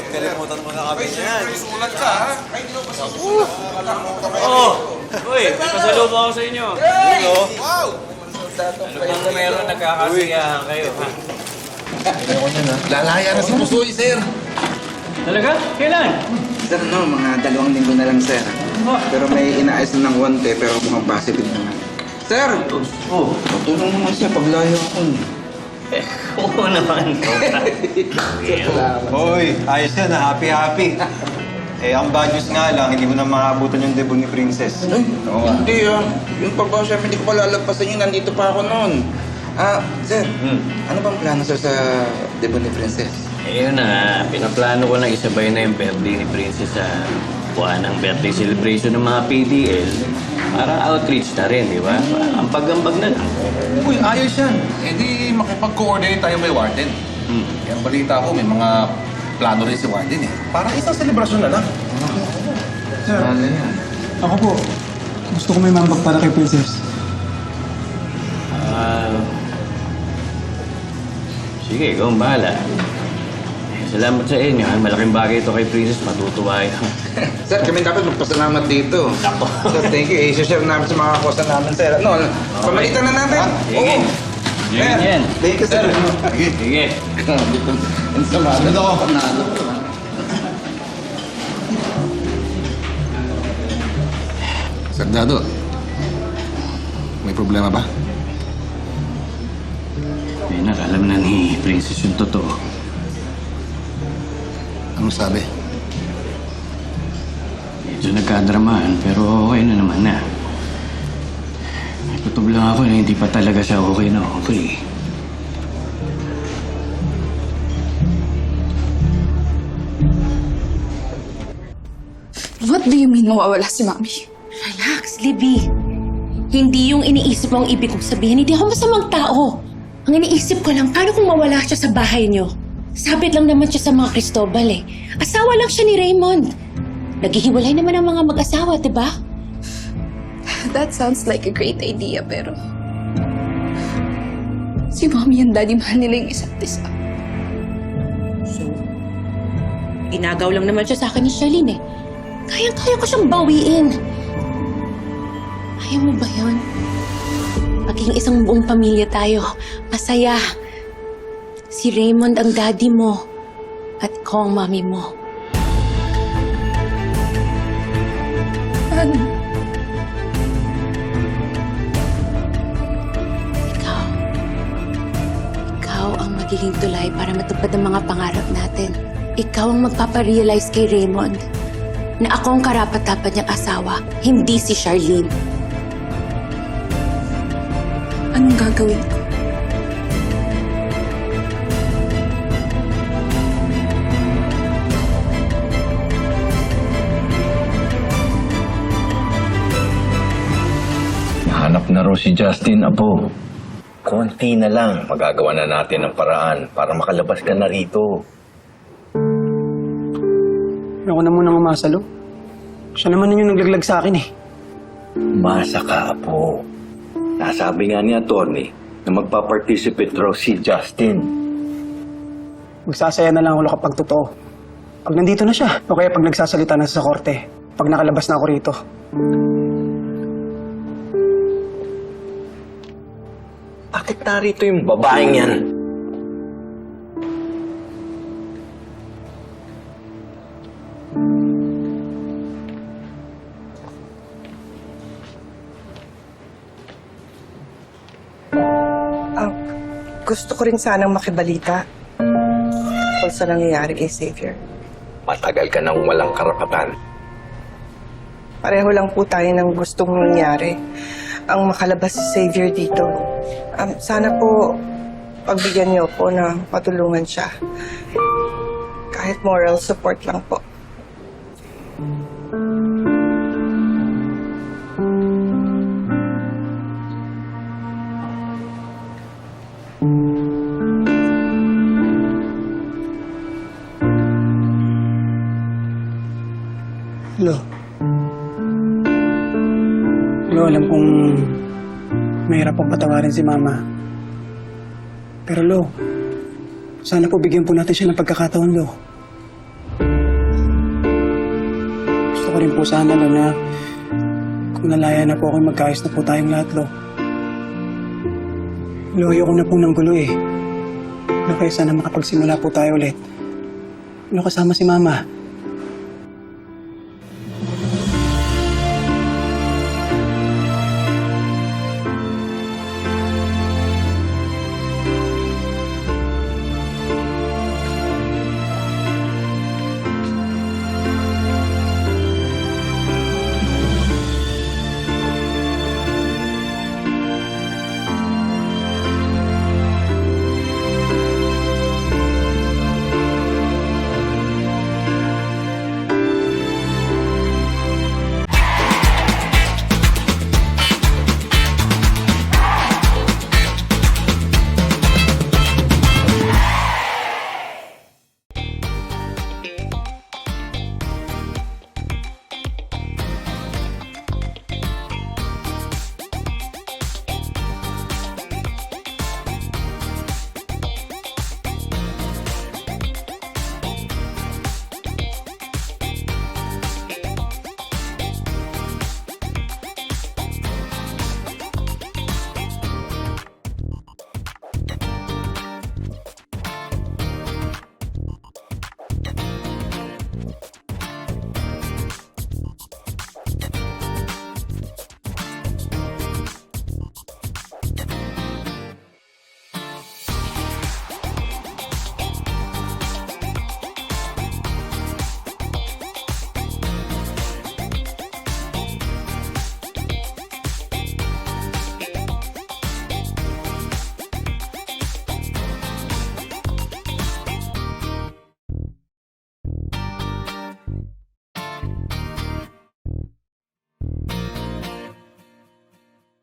dapat kalimutan mo na kami yan. Sulat ka, ha? Oo! Uy, may pasalubong ako sa inyo. Ano? Wow! Ano bang meron nagkakasiyahan kayo, ha? Lalaya na si Pusoy, sir. Talaga? Kailan? Sir, no, mga dalawang linggo na lang, sir. Pero may inaayos na ng konti, pero mukhang positive naman. Sir! Oo. Tutulong naman siya paglayo ako. Oo naman. Hoy, ayos yan, ah. happy-happy. eh, ang bad news nga lang, hindi mo na maabutan yung debut ni Princess. Ay, hindi ah. Yung pa ba, syempre, hindi ko pa lalagpasan yun. Nandito pa ako noon. Ah, sir, Hmm. ano bang plano, sir, sa debut ni Princess? Eh, yun na nga. Pinaplano ko na isabay na yung birthday ni Princess sa buwan ng birthday celebration ng mga PDL. Para outreach na rin, di ba? Ambag-ambag na lang. Uy, ayos yan. Eh di makipag-coordinate tayo may Warden. Hmm. Kaya ang balita ko, may mga plano rin si Warden eh. Parang isang selebrasyon na lang. Sir, yan? ako po. Gusto ko may mambag para kay Princess. Ah... sige, ikaw ang bahala. Salamat sa inyo. ha. Malaking bagay ito kay Princess. Matutuwa yun. Sir, kami dapat magpasalamat dito. Ako. Sir, thank you. I-share namin sa mga kakosa namin, sir. Ano, pamalitan na natin. Sige. Sige Sir, yan. Thank you, sir. Sige. Ang sama. Sunod ako. Panalo. Sardado, may problema ba? Eh, alam na ni Princess yung totoo. Anong sabi? Medyo nagkadramahan, pero okay na naman na. May kutob lang ako na hindi pa talaga siya okay na okay. What do you mean mawawala si Mami? Relax, Libby. Hindi yung iniisip mo ang ibig kong sabihin. Hindi ako masamang tao. Ang iniisip ko lang, paano kung mawala siya sa bahay niyo? Sabit lang naman siya sa mga Cristobal eh. Asawa lang siya ni Raymond. Naghihiwalay naman ang mga mag-asawa, di ba? That sounds like a great idea, pero... Si Mami and Daddy mahal nila yung isa't isa. So, inagaw lang naman siya sa akin ni Charlene eh. Kayang-kaya ko siyang bawiin. Ayaw mo ba yun? Maging isang buong pamilya tayo. Masaya. Si Raymond ang daddy mo. At ikaw ang mami mo. Paano? Ikaw. Ikaw ang magiging tulay para matupad ang mga pangarap natin. Ikaw ang magpaparealize kay Raymond na ako ang karapat-dapat niyang asawa, hindi si Charlene. Anong gagawin ko? Na raw si Justin, Apo. Konti na lang, magagawa na natin ng paraan para makalabas ka na rito. Ako na munang umasalo. Siya naman yung naglaglag sa akin eh. Masa ka, Apo. Nasabi nga ni Atty. na magpa-participate raw si Justin. Magsasaya na lang ako kapag totoo. Pag nandito na siya, o kaya pag nagsasalita na sa korte, pag nakalabas na ako rito. Bakit narito yung babaeng yan? Ah, gusto ko rin sanang makibalita tungkol sa nangyayari kay Xavier. Matagal ka nang walang karapatan. Pareho lang po tayo ng gustong nangyari ang makalabas si Xavier dito. Um, sana po pagbigyan niyo po na matulungan siya. Kahit moral support lang po. Lo. Lo, alam kong mahirap pong patawarin si Mama. Pero Lo, sana po bigyan po natin siya ng pagkakataon, Lo. Gusto ko rin po sana, Lo, na kung nalaya na po ako, magkaayos na po tayong lahat, Lo. Lo, ayoko na pong ng gulo eh. Lo, kaya sana makapagsimula po tayo ulit. Lo, kasama si Mama.